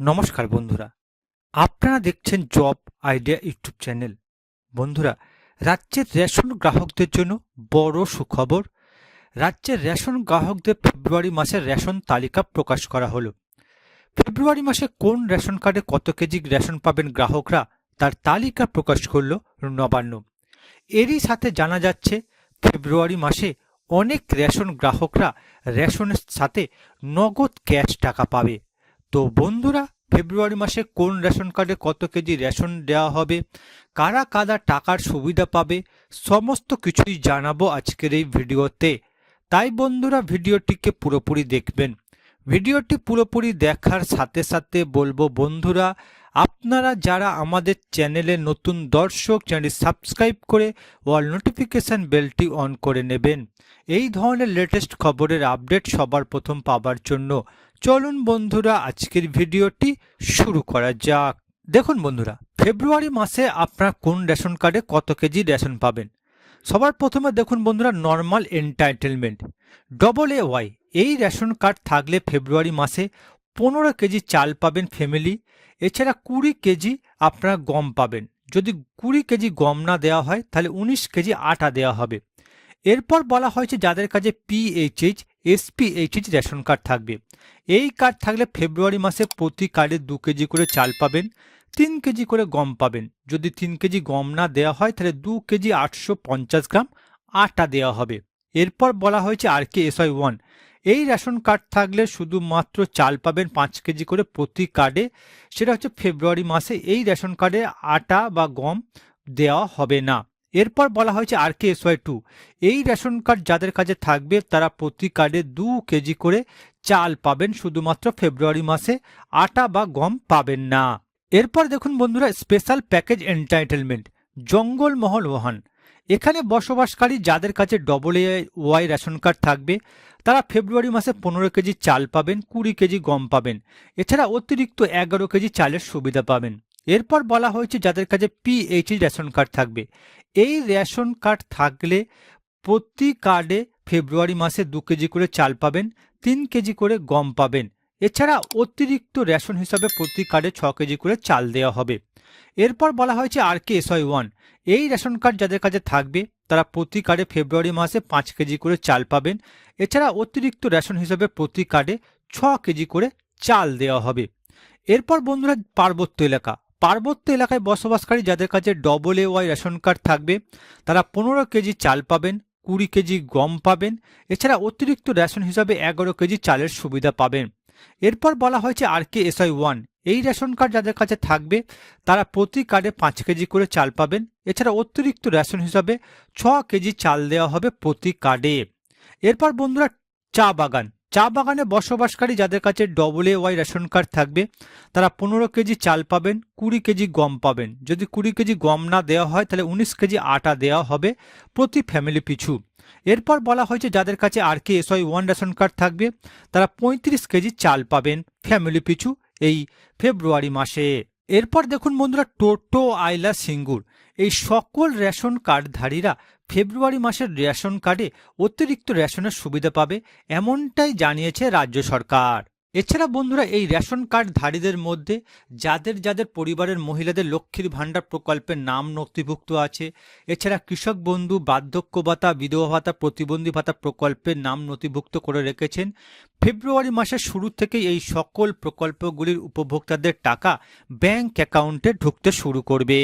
নমস্কার বন্ধুরা। আপনারা দেখছেন জব আইডিয়া ইউটিউব চ্যানেল। বন্ধুরা, রাজ্যের রেশন গ্রাহকদের জন্য বড় সুখবর, রাজ্যের রেশন গ্রাহকদের ফেব্রুয়ারি মাসের রেশন তালিকা প্রকাশ করা হলো। ফেব্রুয়ারি মাসে কোন রেশন কার্ডে কত কেজি রেশন পাবেন গ্রাহকরা, তার তালিকা প্রকাশ করল নবান্ন। এরই সাথে জানা যাচ্ছে, ফেব্রুয়ারি মাসে অনেক রেশন গ্রাহকরা রেশনের সাথে নগদ ক্যাশ টাকা পাবে। তো বন্ধুরা, ফেব্রুয়ারি মাসে কোন রেশন কার্ডে কত কেজি রেশন দেওয়া হবে? কারা কারা টাকার সুবিধা পাবে? সমস্ত কিছুই জানাব আজকের এই ভিডিওতে। তাই বন্ধুরা, ভিডিওটিকে পুরোপুরি দেখবেন। ভিডিওটি পুরোপুরি দেখার সাথে সাথে বলব, বন্ধুরা, আপনারা যারা আমাদের চ্যানেলে নতুন দর্শক চ্যানেল সাবস্ক্রাইব করে ওয়াল নোটিফিকেশান বেলটি অন করে নেবেন। এই ধরনের লেটেস্ট খবরের আপডেট সবার প্রথম পাবার জন্য। চলুন বন্ধুরা, আজকের ভিডিওটি শুরু করা যাক। দেখুন বন্ধুরা, ফেব্রুয়ারি মাসে আপনারা কোন রেশন কার্ডে কত কেজি রেশন পাবেন? সবার প্রথমে দেখুন বন্ধুরা normal entitlement double A Y এই রেশন কার্ড থাকলে ফেব্রুয়ারি মাসে পনেরো কেজি চাল পাবেন ফ্যামিলি এছাড়া কুড়ি কেজি আপনারা গম পাবেন। যদি কুড়ি কেজি গম না দেওয়া হয়, তাহলে উনিশ কেজি আটা দেওয়া হবে। এরপর বলা হয়েছে যাদের কাছে পিএইচএইচ এসপিএইচএইচ রেশন কার্ড থাকবে। এই কার্ড থাকলে ফেব্রুয়ারি মাসে প্রতি কার্ডে দু কেজি করে চাল পাবেন, তিন কেজি করে গম পাবেন। যদি তিন কেজি গম না দেওয়া হয়, তাহলে দু কেজি আটশো পঞ্চাশ গ্রাম আটা দেওয়া হবে। এরপর বলা হয়েছে R K S Y one. এই রেশন কার্ড থাকলে শুধুমাত্র চাল পাবেন পাঁচ কেজি করে প্রতি কার্ডে। সেটা হচ্ছে ফেব্রুয়ারি মাসে এই রেশন কার্ডে আটা বা গম দেওয়া হবে না। এরপর বলা হয়েছে R K S Y two. এই রেশন কার্ড যাদের কাছে থাকবে, তারা প্রতি কার্ডে দু কেজি করে চাল পাবেন, শুধুমাত্র ফেব্রুয়ারি মাসে। আটা বা গম পাবেন না। এরপর দেখুন বন্ধুরা, স্পেশাল প্যাকেজ এন্টাইটেলমেন্ট জঙ্গলমহল ওয়াহান। এখানে বসবাসকারী যাদের কাছে double A Y ration card থাকবে, তারা ফেব্রুয়ারি মাসে পনেরো কেজি চাল পাবেন, কুড়ি কেজি গম পাবেন। এছাড়া অতিরিক্ত এগারো কেজি চালের সুবিধা পাবেন। এরপর বলা হয়েছে যাদের কাছে পিএইচই রেশন কার্ড থাকবে। এই রেশন কার্ড থাকলে প্রতি কার্ডে ফেব্রুয়ারি মাসে দু কেজি করে চাল পাবেন, তিন কেজি করে গম পাবেন। এছাড়া অতিরিক্ত রেশন হিসাবে প্রতি কার্ডে ছ কেজি করে চাল দেওয়া হবে। এরপর বলা হয়েছে R K S Y one. এই রেশন কার্ড যাদের কাছে থাকবে, তারা প্রতি কার্ডে ফেব্রুয়ারি মাসে পাঁচ কেজি করে চাল পাবেন। এছাড়া অতিরিক্ত রেশন হিসাবে প্রতি কার্ডে ছ কেজি করে চাল দেওয়া হবে। এরপর বন্ধুরা, পার্বত্য এলাকা। পার্বত্য এলাকায় বসবাসকারী যাদের কাছে double A Y ration card থাকবে, তারা পনেরো কেজি চাল পাবেন, কুড়ি কেজি গম পাবেন, এছাড়া অতিরিক্ত রেশন হিসাবে এগারো কেজি চালের সুবিধা পাবেন। এরপর বলা হয়েছে R K S Y one এই রেশন কার্ড যাদের কাছে থাকবে, তারা প্রতি কার্ডে পাঁচ কেজি করে চাল পাবেন, এছাড়া অতিরিক্ত রেশন হিসাবে ছ কেজি চাল দেওয়া হবে প্রতি কার্ডে এরপর বন্ধুরা চা বাগান চা বাগানে বসবাসকারী যাদের কাছে double A Y ration card থাকবে, তারা পনেরো কেজি চাল পাবেন, কুড়ি কেজি গম পাবেন। যদি কুড়ি কেজি গম না দেওয়া হয়, তাহলে উনিশ কেজি আটা দেওয়া হবে প্রতি ফ্যামিলি পিছু। এরপর বলা হয়েছে যাদের কাছে R K S Y one ration card থাকবে, তারা পঁয়ত্রিশ কেজি চাল পাবেন ফ্যামিলি পিছু এই ফেব্রুয়ারি মাসে। এরপর দেখুন বন্ধুরা, টোটো আইলা সিঙ্গুর। এই সকল রেশন কার্ডধারীরা ফেব্রুয়ারি মাসের রেশন কার্ডে অতিরিক্ত রেশনের সুবিধা পাবে এমনটাই জানিয়েছে রাজ্য সরকার। এছাড়া বন্ধুরা, এই রেশন কার্ডধারীদের মধ্যে যাদের যাদের পরিবারের মহিলাদের লক্ষ্মীর ভাণ্ডার প্রকল্পের নাম নথিভুক্ত আছে, এছাড়া কৃষক বন্ধু, বার্ধক্য ভাতা, বিধবা ভাতা, প্রতিবন্ধী ভাতা প্রকল্পের নাম নথিভুক্ত করে রেখেছেন। ফেব্রুয়ারি মাসের শুরু থেকেই এই সকল প্রকল্পগুলির উপভোক্তাদের টাকা ব্যাংক অ্যাকাউন্টে ঢুকতে শুরু করবে।